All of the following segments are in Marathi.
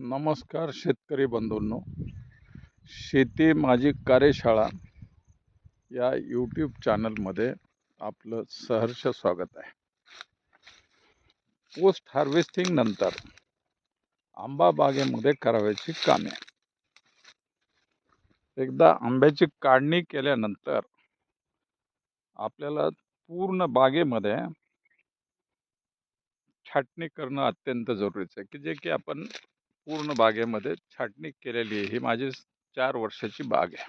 नमस्कार शेतकरी बंधूंनो. शेती माझी कार्यशाळा या यूट्यूब चॅनलमध्ये आपलं सहर्ष स्वागत आहे. पोस्ट हार्वेस्टिंग नंतर आंबा बागेमध्ये करावयाची कामे. एकदा आंब्याची काढणी केल्यानंतर आपल्याला पूर्ण बागेमध्ये छाटणी करणं अत्यंत जरुरीचं आहे. की जे की आपण पूर्ण बागेमध्ये छाटणी केलेली आहे. ही माझी चार वर्षाची बाग आहे.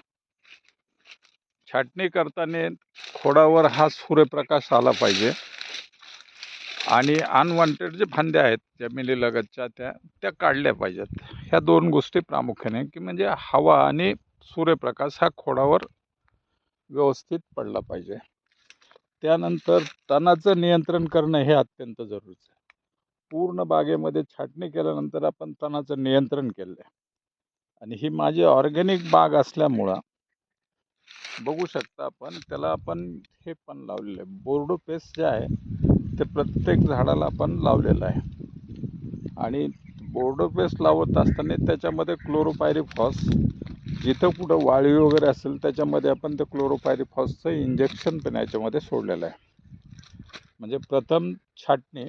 छाटणी करताना खोडावर हा सूर्यप्रकाश आला पाहिजे. आणि अनवॉन्टेड जे फांद्या आहेत जमिनीलगतच्या त्या त्या काढल्या पाहिजेत. ह्या दोन गोष्टी प्रामुख्याने की म्हणजे हवा आणि सूर्यप्रकाश हा खोडावर व्यवस्थित पडला पाहिजे. त्यानंतर तणाचं नियंत्रण करणं हे अत्यंत जरुरीचं आहे. पूर्ण बागेमध्ये छाटणी केल्यानंतर आपण तणाचं नियंत्रण केलं आहे आणि ही माझी ऑर्गॅनिक बाग असल्यामुळं बघू शकता आपण त्याला आपण हे पण लावलेलं आहे. बोर्डो पेस्ट जे आहे ते प्रत्येक झाडाला आपण लावलेलं आहे. आणि बोर्डो पेस्ट लावत असताना त्याच्यामध्ये क्लोरोपायरिफॉस जिथं कुठं वाळवी वगैरे असेल त्याच्यामध्ये आपण ते क्लोरोपायरिफॉसचं इंजेक्शन पण याच्यामध्ये सोडलेलं आहे. म्हणजे प्रथम छाटणी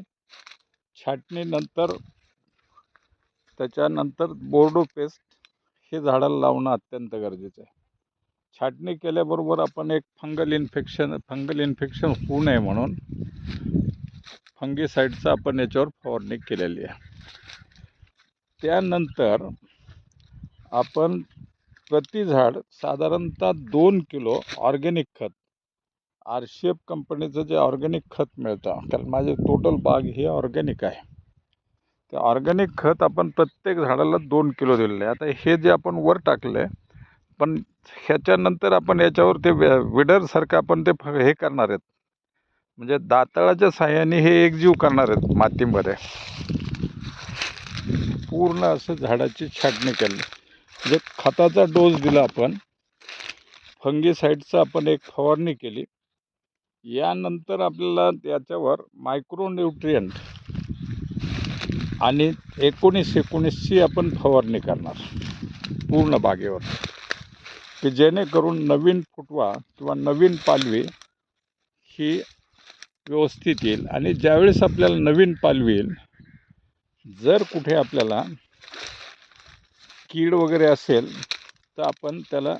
छाटणीनंतर त्याच्यानंतर बोर्डो पेस्ट हे झाडाला लावणं अत्यंत गरजेचं आहे. छाटणी केल्याबरोबर आपण एक फंगल इन्फेक्शन फंगल इन्फेक्शन होऊ नये म्हणून फंगीसाईडचं आपण याच्यावर फवारणी केलेली आहे. त्यानंतर आपण प्रति झाड साधारणतः दोन किलो ऑर्गेनिक खत आर सी एफ कंपनीचं जे ऑर्गॅनिक खत मिळतं कारण माझे टोटल बाग हे ऑर्गॅनिक आहे. ते ऑर्गॅनिक खत आपण प्रत्येक झाडाला दोन किलो दिलेलं आहे. आता हे जे आपण वर टाकलं आहे पण ह्याच्यानंतर आपण याच्यावर ते वे विडरसारखं आपण ते फ हे करणार आहेत. म्हणजे दाताळाच्या साह्याने हे एकजीव करणार आहेत मातीमध्ये. पूर्ण असं झाडाची छाटणी केली. म्हणजे खताचा डोस दिला आपण फंगीसाईडचं आपण एक फवारणी केली. यानंतर आपल्याला याच्यावर मायक्रोन्यूट्रियंट आणि एकोणीस एकोणीसची आपण फवारणी करणार. पूर्ण बागेवर. की जेणेकरून नवीन फुटवा किंवा नवीन पालवी ही व्यवस्थित येईल. आणि ज्यावेळेस आपल्याला नवीन पालवी येईल जर कुठे आपल्याला कीड वगैरे असेल तर आपण त्याला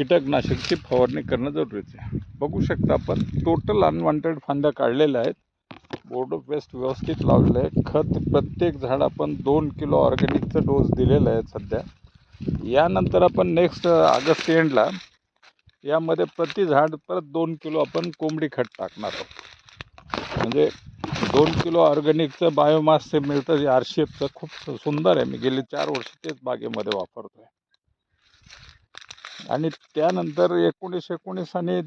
कीटकनाशकची फवारणी करणं जरुरीचं आहे. बघू शकता आपण टोटल अनवॉन्टेड फांद्या काढलेल्या आहेत. बोर्डो वेस्ट व्यवस्थित लावलेलं आहे खत प्रत्येक झाड आपण दोन किलो ऑर्गॅनिकचा डोस दिलेला आहे सध्या. यानंतर आपण नेक्स्ट ऑगस्ट एंडला यामध्ये प्रति झाड परत दोन किलो आपण कोंबडी खत टाकणार आहोत. म्हणजे दोन किलो ऑर्गॅनिकचं बायोमास ते मिळतं जे आरशेपचं खूप सुंदर आहे. मी गेली चार वर्ष तेच बागेमध्ये वापरतो आहे आणि त्यानंतर एकोणीस एकोणीस आणि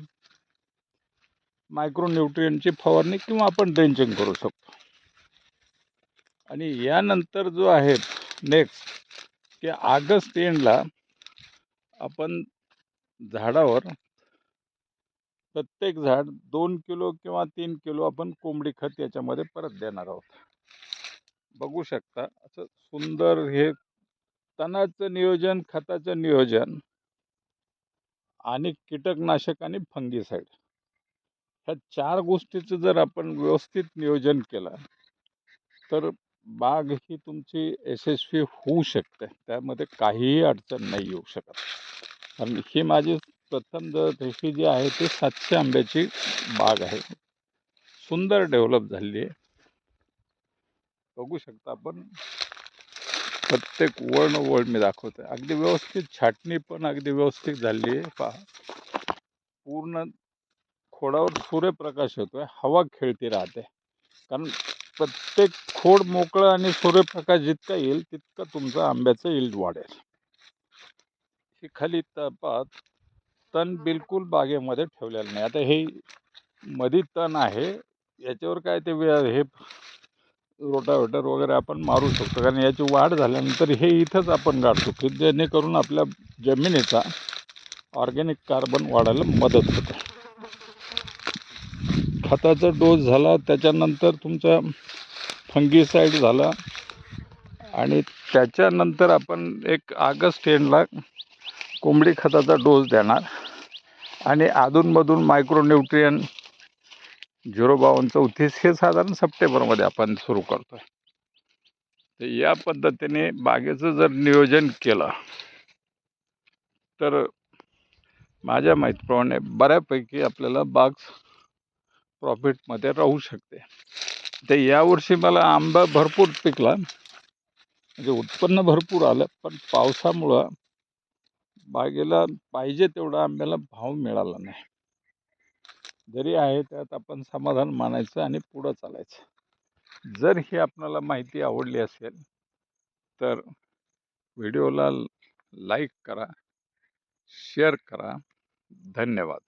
मायक्रोन्यूट्रियनची फवारणी किंवा आपण ड्रेंचिंग करू शकतो. आणि यानंतर जो आहे नेक्स्ट की ऑगस्ट एंडला आपण झाडावर प्रत्येक झाड दोन किलो किंवा तीन किलो आपण कोंबडी खत याच्यामध्ये परत देणार आहोत. बघू शकता असं सुंदर हे तणाचं नियोजन खताचं नियोजन आणि कीटकनाशक आणि फंगीसाईड. ह्या चार गोष्टीचं जर आपण व्यवस्थित नियोजन केलं तर बाग ही तुमची यशस्वी होऊ शकते. त्यामध्ये काहीही अडचण नाही येऊ शकत. कारण ही माझी प्रथम जर जी आहे ती सातशे आंब्याची बाग आहे. सुंदर डेव्हलप झाली आहे. बघू शकता आपण. प्रत्येक वळण वळ मी दाखवतो अगदी व्यवस्थित छाटणी पण अगदी व्यवस्थित झाली आहे. पहा. पूर्ण खोडावर सूर्यप्रकाश होतोय हवा खेळती राहते. कारण प्रत्येक खोड मोकळं आणि सूर्यप्रकाश जितका येईल तितकं तुमचं आंब्याचं इल्ड वाढेल. हे खाली तपात तण बिलकुल बागेमध्ये ठेवलेलं नाही. आता हे मधी तण आहे. याच्यावर काय ते हे रोटावेटर वगैरे आपण मारू शकतो. कारण याची वाढ झाल्यानंतर हे इथंच आपण गाडतो की जेणेकरून आपल्या जमिनीचा ऑर्गॅनिक कार्बन वाढायला मदत होते. खताचा डोस झाला त्याच्यानंतर तुमचा फंगीसाईड झाला आणि त्याच्यानंतर आपण एक ऑगस्ट एंडला कोंबडी खताचा डोस देणार. आणि अधूनमधून मायक्रोन्यूट्रियन झिरो बावन्न चौतीस हे साधारण सप्टेंबरमध्ये आपण सुरू करतो तर या पद्धतीने बागेचं जर नियोजन केलं तर माझ्या माहितीप्रमाणे बऱ्यापैकी आपल्याला बाग प्रॉफिटमध्ये राहू शकते. तर यावर्षी मला आंबा भरपूर पिकला. म्हणजे उत्पन्न भरपूर आलं पण पावसामुळं बागेला पाहिजे तेवढा आंब्याला भाव मिळाला नाही. जरी आहे त्यात आपण समाधान मानायचं आणि पुढं चालायचं. जर ही आपणाला माहिती आवडली असेल तर व्हिडिओला लाईक करा शेअर करा. धन्यवाद.